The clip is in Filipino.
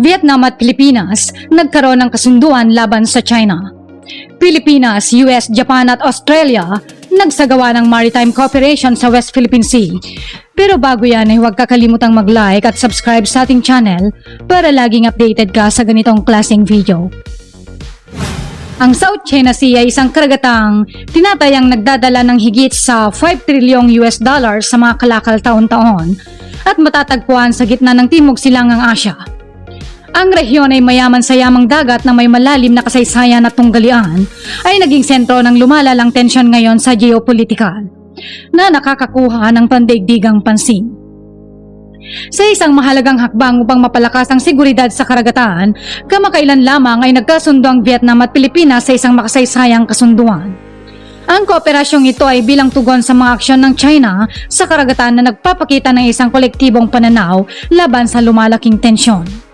Vietnam at Pilipinas nagkaroon ng kasunduan laban sa China. Pilipinas, US, Japan at Australia nagsagawa ng maritime cooperation sa West Philippine Sea. Pero bago yan ay huwag kakalimutang mag-like at subscribe sa ating channel para laging updated ka sa ganitong klaseng video. Ang South China Sea ay isang karagatang tinatayang nagdadala ng higit sa 5 trilyong US dollars sa mga kalakal taon-taon at matatagpuan sa gitna ng Timog Silangang Asya. Ang rehiyon ay mayaman sa yamang dagat na may malalim na kasaysayan at tunggalian ay naging sentro ng lumalalang tensyon ngayon sa geopolitikal na nakakakuha ng pandaigdigang pansin. Sa isang mahalagang hakbang upang mapalakas ang seguridad sa karagatan, kamakailan lamang ay nagkasundo ang Vietnam at Pilipinas sa isang makasaysayang kasunduan. Ang kooperasyong ito ay bilang tugon sa mga aksyon ng China sa karagatan na nagpapakita ng isang kolektibong pananaw laban sa lumalaking tensyon.